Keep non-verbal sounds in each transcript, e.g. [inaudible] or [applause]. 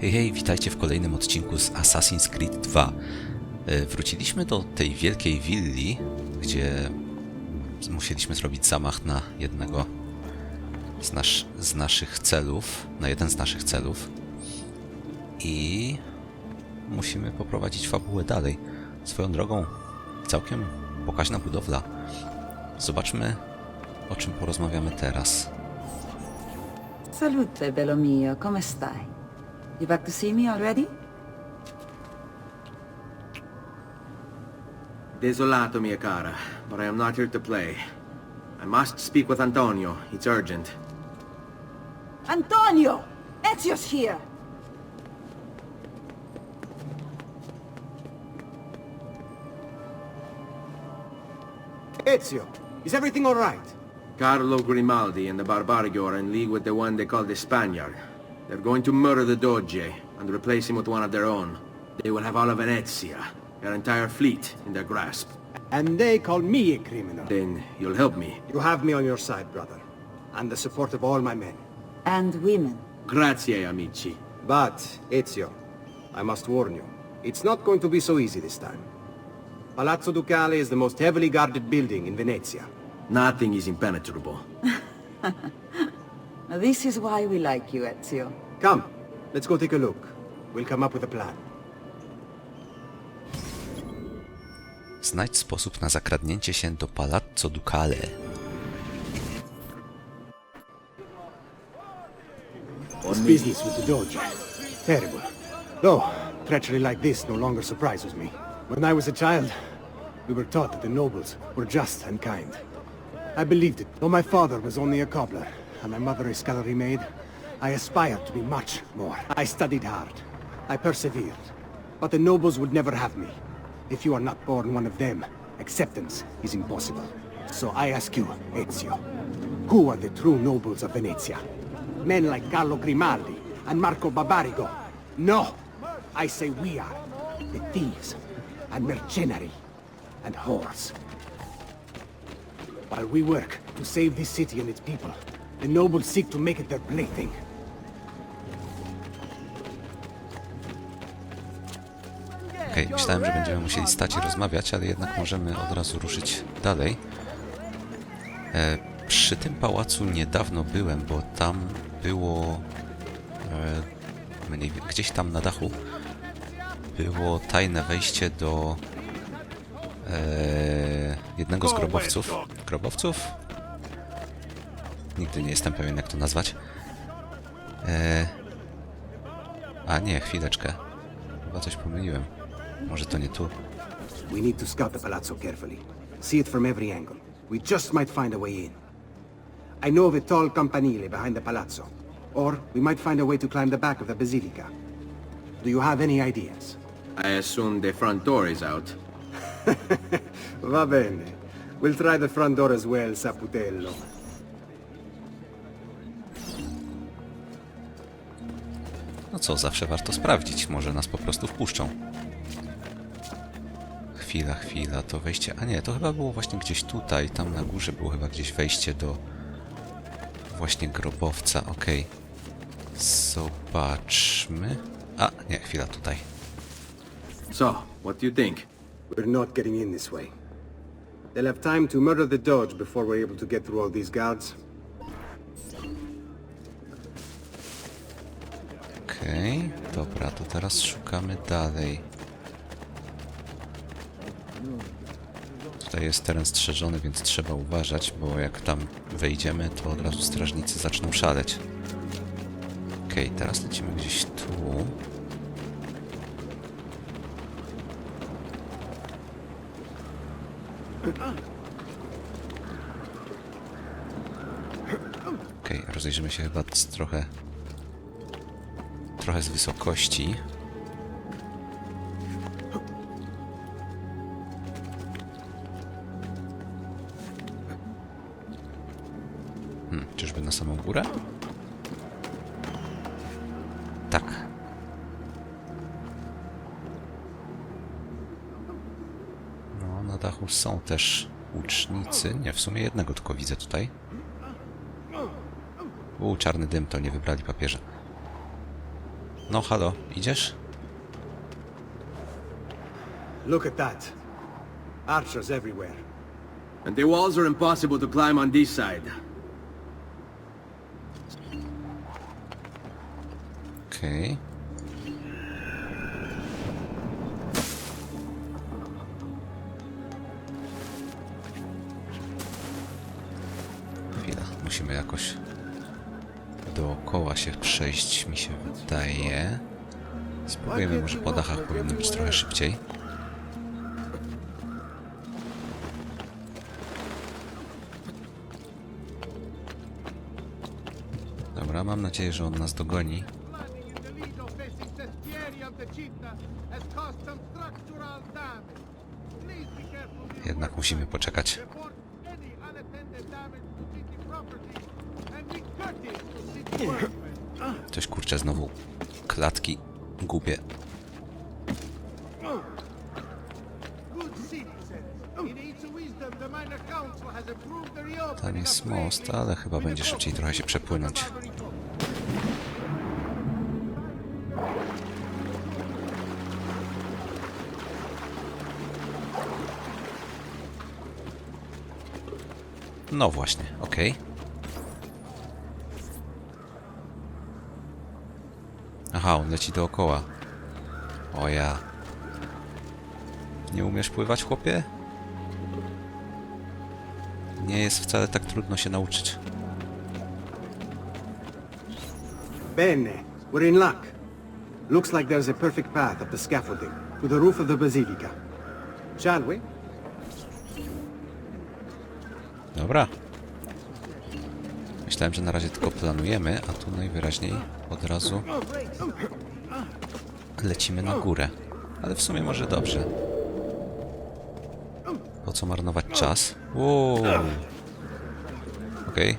Hej, hej, witajcie w kolejnym odcinku z Assassin's Creed 2. E, Wróciliśmy do tej wielkiej willi, gdzie musieliśmy zrobić zamach na jednego z, nasz, z naszych celów, na jeden z naszych celów. I musimy poprowadzić fabułę dalej. Swoją drogą, całkiem pokaźna budowla. Zobaczmy, o czym porozmawiamy teraz. Salute, bello mio, come stai? You back to see me already? Desolato, mia cara, but I am not here to play. I must speak with Antonio. It's urgent. Antonio! Ezio's here! Ezio, is everything all right? Carlo Grimaldi and the Barbarigo are in league with the one they call the Spaniard. They're going to murder the Doge and replace him with one of their own. They will have all of Venezia, their entire fleet, in their grasp. And they call me a criminal. Then you'll help me. You have me on your side, brother. And the support of all my men. And women. Grazie, amici. But, Ezio, I must warn you, it's not going to be so easy this time. Palazzo Ducale is the most heavily guarded building in Venezia. Nothing is impenetrable. [laughs] This is why we like you, Ezio. Come, let's go take a look. We'll come up with a plan. Znajdź sposób na zakradnięcie się do Palazzo Ducale. What's business with the Doge? Terrible. Though, treachery like this no longer surprises me. When I was a child, we were taught that the nobles were just and kind. I believed it. Though my father was only a cobbler, and my mother a scullery maid, I aspired to be much more. I studied hard. I persevered. But the nobles would never have me. If you are not born one of them, acceptance is impossible. So I ask you, Ezio, who are the true nobles of Venezia? Men like Carlo Grimaldi and Marco Barbarigo. No! I say we are. The thieves and mercenary and whores. While we work to save this city and its people, the nobles seek to make it their plaything. Okej, myślałem, że będziemy musieli stać i rozmawiać, ale jednak możemy od razu ruszyć dalej. E, przy tym pałacu niedawno byłem, bo tam było... E, mniej, gdzieś tam na dachu było tajne wejście do e, jednego z grobowców. Grobowców? Nigdy nie jestem pewien, jak to nazwać. E, a nie, chwileczkę. Chyba coś pomyliłem. Może to nie tu. We need to scout the palazzo carefully. See it from every angle. We just might find a way in. I know of a tall campanile behind the palazzo. Or we might find a way to climb the back of the basilica. Do you have any ideas? I assume the front door is out. [laughs] Va bene. We'll try the front door as well, Saputello. Co, zawsze warto sprawdzić. Może nas po prostu wpuszczą. Chwila, chwila, to wejście... A nie, to chyba było właśnie gdzieś tutaj. Tam na górze było chyba gdzieś wejście do... Właśnie grobowca, okej. Zobaczmy... A, nie, chwila, tutaj. So, what do you think? We're not getting in this way. They'll have time to murder the Doge before we're able to get through all these guards. Okej, dobra, to teraz szukamy dalej. Tutaj jest teren strzeżony, więc trzeba uważać, bo jak tam wejdziemy, to od razu strażnicy zaczną szaleć. Okej, teraz lecimy gdzieś tu. Okej, rozejrzymy się chyba trochę trochę z wysokości. Hmm, czyżby na samą górę? Tak. No, na dachu są też łucznicy. Nie, w sumie jednego tylko widzę tutaj. U, czarny dym, to nie wybrali papieża. No halo, idziesz? Look at that. Archers everywhere. And the walls are impossible to climb on this side. Okej. Chwila, się przejść, mi się wydaje. Spróbujemy może po dachach, powinno być trochę szybciej. Dobra, mam nadzieję, że on nas dogoni. flooding in the reopening Tam jest most, ale chyba będzie szybciej trochę się przepłynąć. No właśnie, okej. Aha, on leci dookoła. O ja. Nie umiesz pływać, chłopie? Nie jest wcale tak trudno się nauczyć. Bene, we're in luck. Looks like there's a perfect path up the scaffolding to the roof of the basilica. Shall we? Dobra. Myślałem, że na razie tylko planujemy, a tu najwyraźniej od razu lecimy na górę. Ale w sumie może dobrze. Po co marnować czas? Wow. Okej.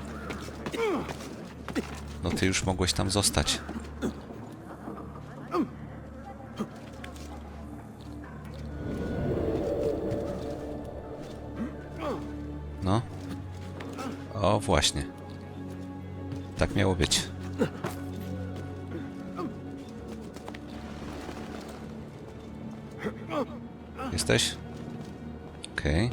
No ty już mogłeś tam zostać. No. O, właśnie. Tak miało być. Jesteś? Okej.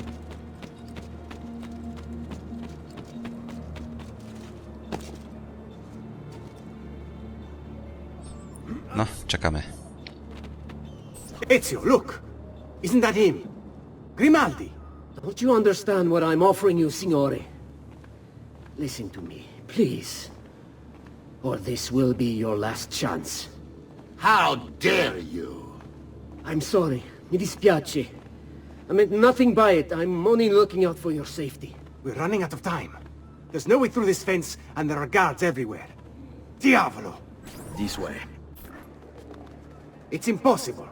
No, czekamy. Ezio, look! Isn't that him? Grimaldi! Don't you understand what I'm offering you, Signore? Listen to me, please. Or this will be your last chance. How dare you? I'm sorry. Mi dispiace. I meant nothing by it. I'm only looking out for your safety. We're running out of time. There's no way through this fence, and there are guards everywhere. Diavolo! This way. It's impossible.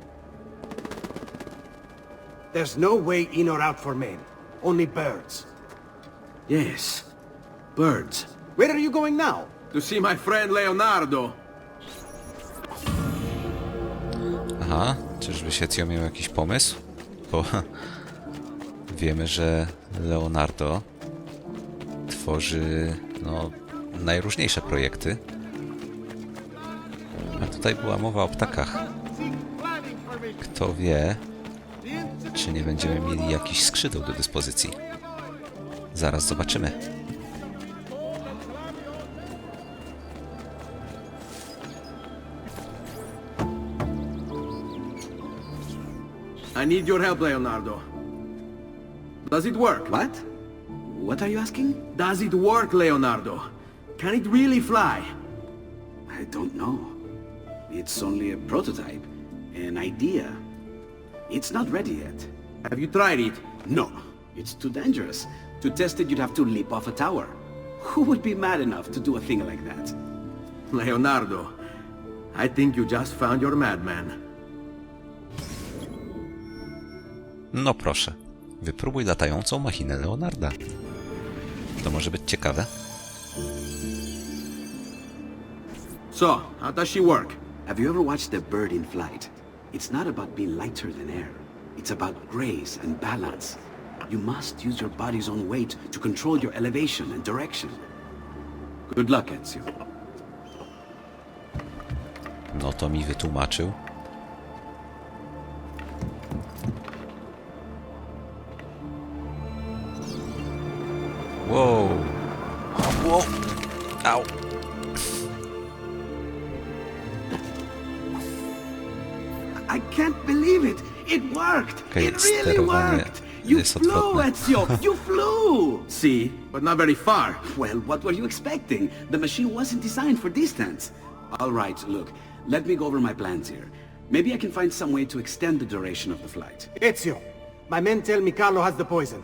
There's no way in or out for men. Only birds. Yes. Birds. Where are you going now? To see my friend Leonardo. Aha, czyżby Siecio miał jakiś pomysł? Bo [laughs] wiemy, że Leonardo tworzy no, najróżniejsze projekty. A tutaj była mowa o ptakach. Kto wie, czy nie będziemy mieli jakichś skrzydeł do dyspozycji. Zaraz zobaczymy. Need your help, Leonardo. Does it work? What? What are you asking? Does it work, Leonardo? Can it really fly? I don't know. It's only a prototype, an idea. It's not ready yet. Have you tried it? No, it's too dangerous. To test it, you'd have to leap off a tower. Who would be mad enough to do a thing like that? Leonardo, I think you just found your madman. No proszę, wypróbuj latającą machinę Leonarda. To może być ciekawe. So, how does she work? Have you ever watched a bird in flight? It's not about being lighter than air. It's about grace and balance. You must use your body's own weight to control your elevation and direction. Good luck, Ezio. No to mi wytłumaczył. It! It worked! Okej, it really worked! You flew, odwrotne. Ezio! You flew! [laughs] See, but not very far. Well, what were you expecting? The machine wasn't designed for distance. All right, look, let me go over my plans here. Maybe I can find some way to extend the duration of the flight. Ezio, my men tell me Carlo has the poison.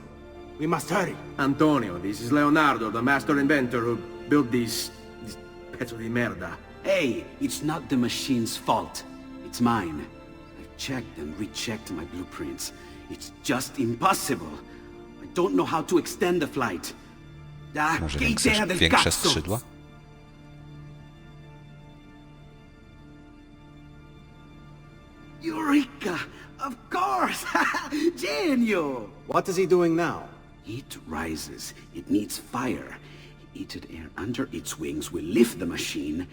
We must hurry. Antonio, this is Leonardo, the master inventor who built these... these pezzo di merda. Hey, it's not the machine's fault. It's mine. I've checked and rechecked my blueprints. It's just impossible. I don't know how to extend the flight. Ah, Może che większe, idea del większe cazzo! skrzydła? Eureka! Of course! [laughs] Genio! What is he doing now? Heat rises. It needs fire. Heated air under its wings will lift the machine.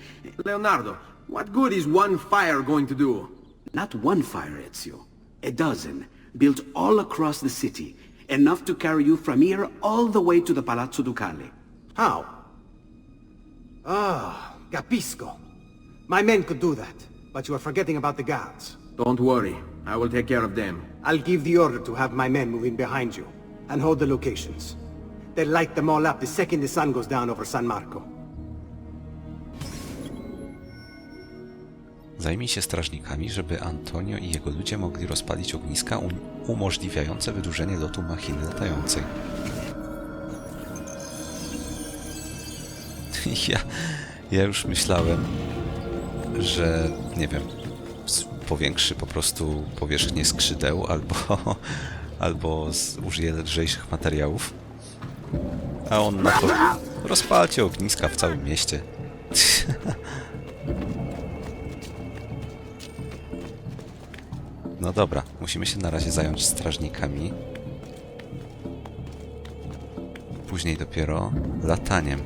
Leonardo, what good is one fire going to do? Not one fire, Ezio. A dozen, built all across the city. Enough to carry you from here all the way to the Palazzo Ducale. How? Ah, capisco. My men could do that, but you are forgetting about the guards. Don't worry, I will take care of them. I'll give the order to have my men move in behind you and hold the locations. They'll light them all up the second the sun goes down over San Marco. Zajmij się strażnikami, żeby Antonio i jego ludzie mogli rozpalić ogniska um umożliwiające wydłużenie lotu machiny latającej. [laughs] Ja, ja już myślałem, że nie wiem, powiększy po prostu powierzchnię skrzydeł albo, [laughs] albo użyje lżejszych materiałów. A on na to rozpalcie ogniska w całym mieście. [laughs] No dobra, musimy się na razie zająć strażnikami. Później dopiero lataniem.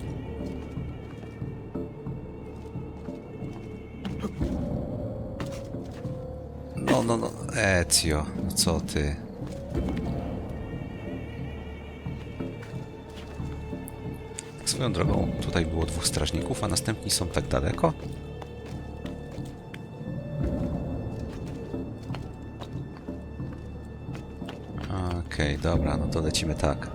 No, no, no, Ezio, no co ty? Swoją drogą, tutaj było dwóch strażników, a następni są tak daleko? Okej, dobra, no to lecimy tak.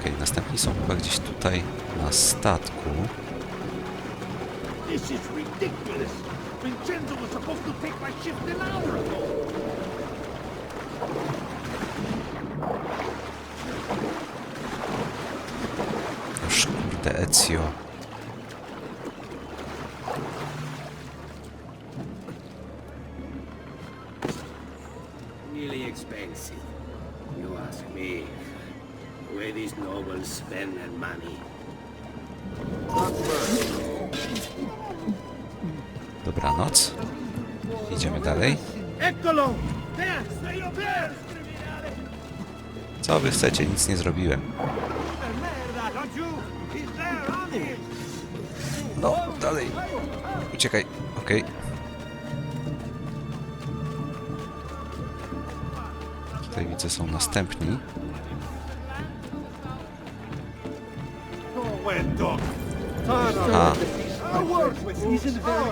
Okej, następni są chyba gdzieś tutaj na statku. This is ridiculous! Vincenzo was supposed to take my shift an hour ago! Way these nobles spend their money. Dobranoc. Idziemy dalej. Eccolo! Co wy chcecie? Nic nie zrobiłem. No, dalej. Uciekaj. Okej. Tutaj widzę są następni.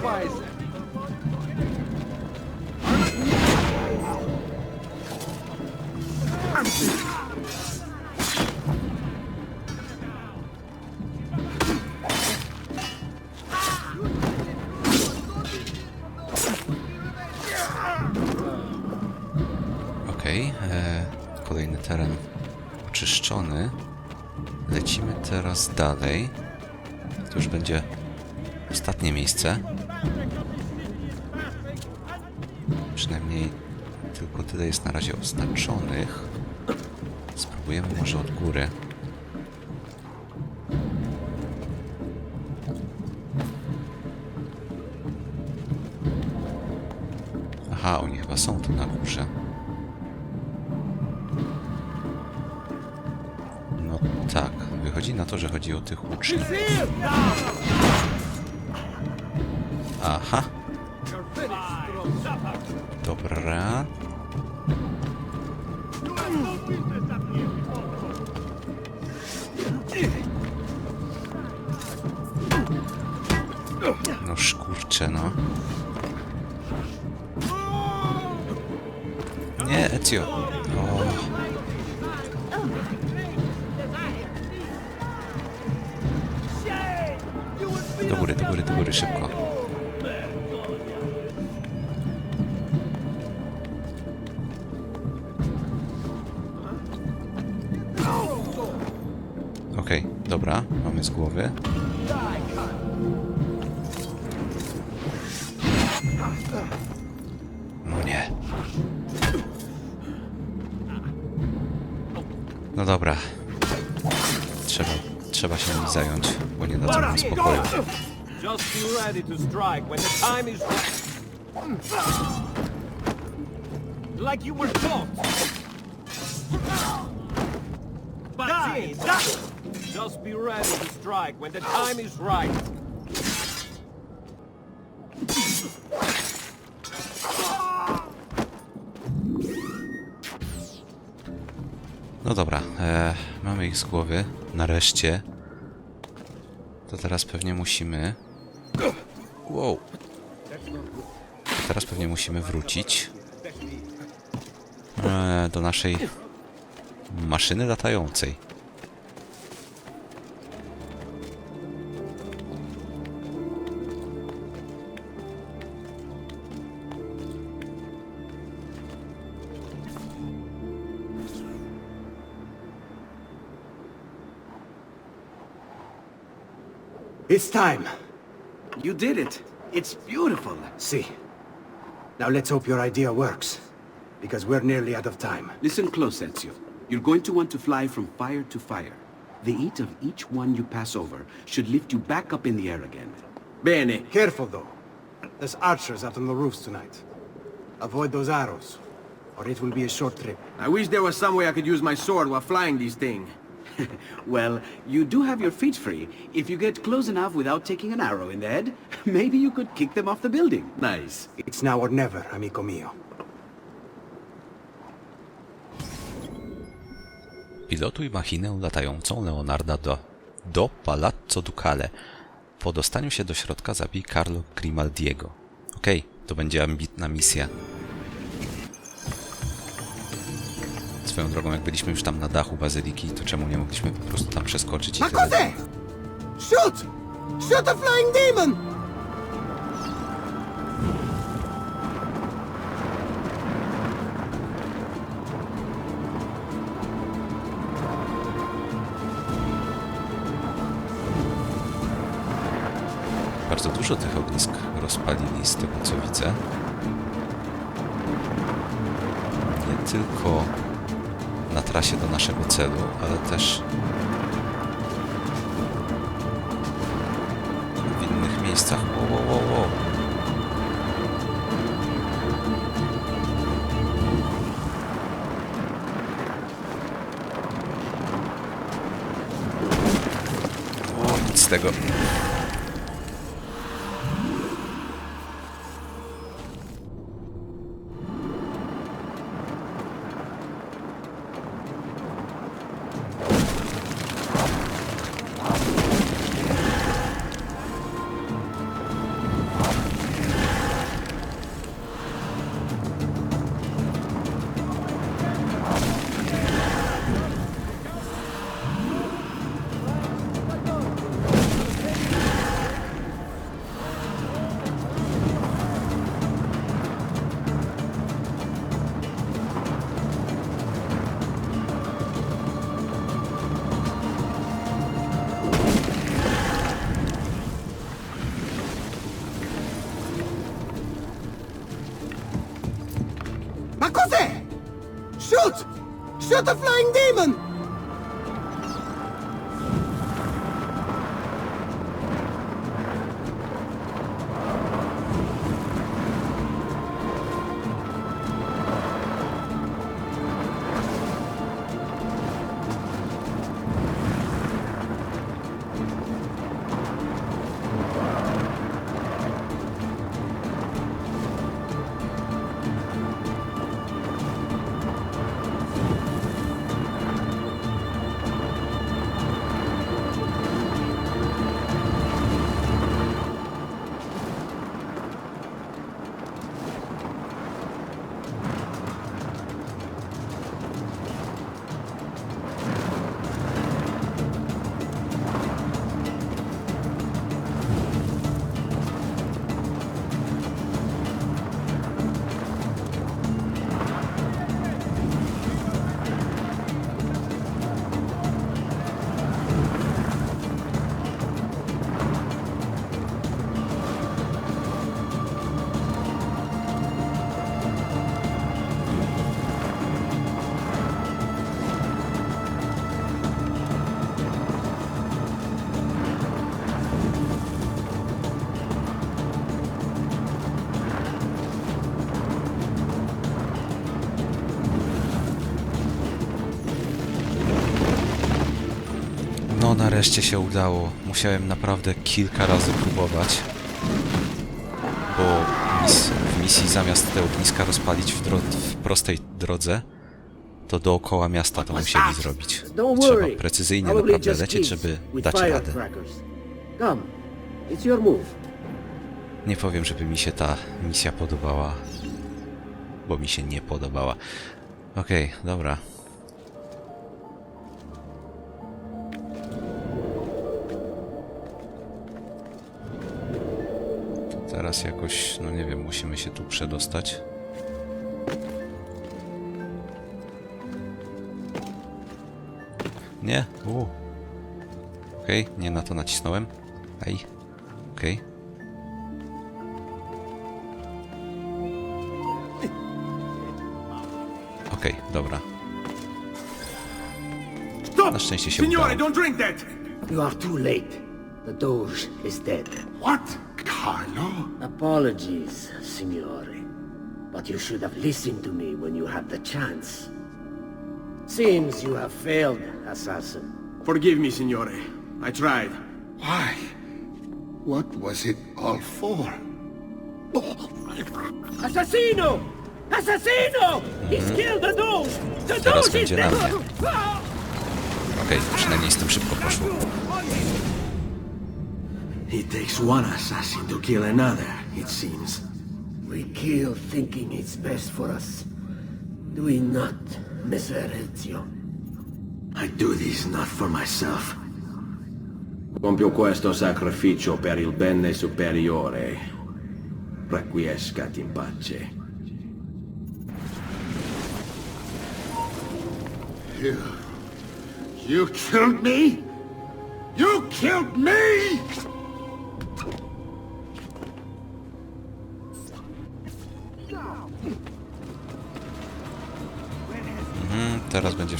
Wise! okej. e, Kolejny teren oczyszczony. Lecimy teraz dalej. To już będzie ostatnie miejsce. Przynajmniej tylko tyle jest na razie oznaczonych. Spróbujemy może od góry. Aha, oni chyba są tu na górze. Wychodzi na to, że chodzi o tych uczniów. Aha. Dobra. No szkurcze, no. Nie, Ezio. Głowy. No nie. No dobra. Trzeba, trzeba się nimi zająć, bo nie dadzą nam spokoju. Like you were taught. Die, die. Just be ready to strike when the time is right. No dobra, e, mamy ich z głowy. Nareszcie. To teraz pewnie musimy... Wow. Teraz pewnie musimy wrócić e, do naszej maszyny latającej. It's time. You did it. It's beautiful. See. Now let's hope your idea works. Because we're nearly out of time. Listen close, Ezio. You're going to want to fly from fire to fire. The heat of each one you pass over should lift you back up in the air again. Bene. Careful, though. There's archers out on the roofs tonight. Avoid those arrows, or it will be a short trip. I wish there was some way I could use my sword while flying these things. [laughs] Well, you do have your feet free. If you get close enough without taking an arrow in the head, [laughs] maybe you could kick them off the building. Nice. It's now or never, amico mio. Pilotuj machinę latającą Leonarda do, do Palazzo Ducale. Po dostaniu się do środka zabij Carlo Grimaldiego. Okej, to będzie ambitna misja. Swoją drogą, jak byliśmy już tam na dachu bazyliki, to czemu nie mogliśmy po prostu tam przeskoczyć i tyle? Shoot! Shoot a flying demon! Bardzo dużo tych ognisk rozpalili z tego co widzę. Nie tylko na trasie do naszego celu, ale też w innych miejscach. Wow, wow. O, nic z tego. A flying demon! Nareszcie się udało. Musiałem naprawdę kilka razy próbować. Bo mis w misji zamiast te ogniska rozpalić w, dro w prostej drodze, to dookoła miasta to musieli zrobić. Trzeba precyzyjnie naprawdę lecieć, żeby dać radę. Nie powiem, żeby mi się ta misja podobała, bo mi się nie podobała. Okej, dobra. Teraz jakoś, no nie wiem, musimy się tu przedostać. Nie? U. Okej, nie na to nacisnąłem. Ej. Okej. Okej, dobra. Stop! Na szczęście się Signore, udało. don't drink that! You are too late. The Doge is dead. What? Carlo? Apologies, Signore. But you should have listened to me when you had the chance. Seems you have failed, assassin. Forgive me, Signore. I tried. Why? What was it all for? Oh, assassino! Assassino! He's hmm. killed the Doge! The Teraz Doge is będzie na dead! mnie. Okej, przynajmniej z tym szybko poszło. It takes one assassin to kill another, it seems. We kill thinking it's best for us. Do we not, Messer Ezio? I do this not for myself. Compio questo sacrificio per il bene superiore. Requiescat in pace. You... You killed me? You killed me?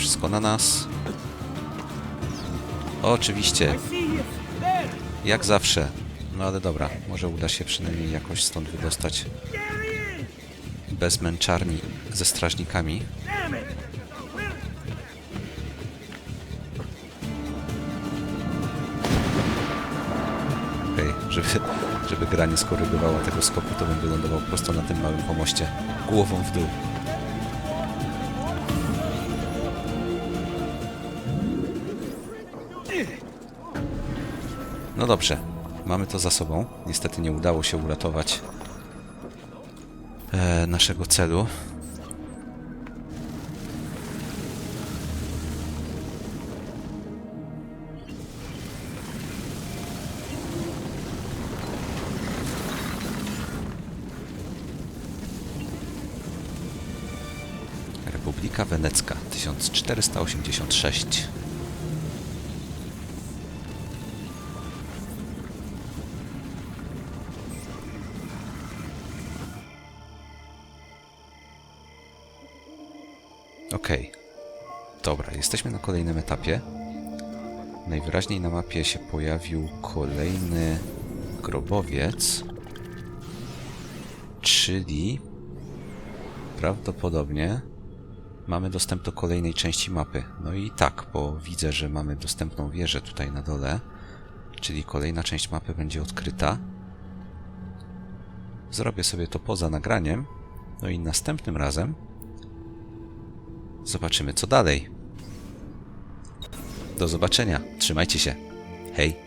Wszystko na nas. Oczywiście. Jak zawsze. No ale dobra, może uda się przynajmniej jakoś stąd wydostać. Bez męczarni ze strażnikami. Okej, żeby, żeby gra nie skorygowała tego skoku, to bym wylądował prosto na tym małym pomoście. Głową w dół. No dobrze, mamy to za sobą. Niestety nie udało się uratować e, naszego celu. Republika Wenecka 1486 Okej. Dobra, jesteśmy na kolejnym etapie. Najwyraźniej na mapie się pojawił kolejny grobowiec. Czyli prawdopodobnie mamy dostęp do kolejnej części mapy. No i tak, bo widzę, że mamy dostępną wieżę tutaj na dole. Czyli kolejna część mapy będzie odkryta. Zrobię sobie to poza nagraniem. No i następnym razem Zobaczymy co dalej. Do zobaczenia. Trzymajcie się. Hej.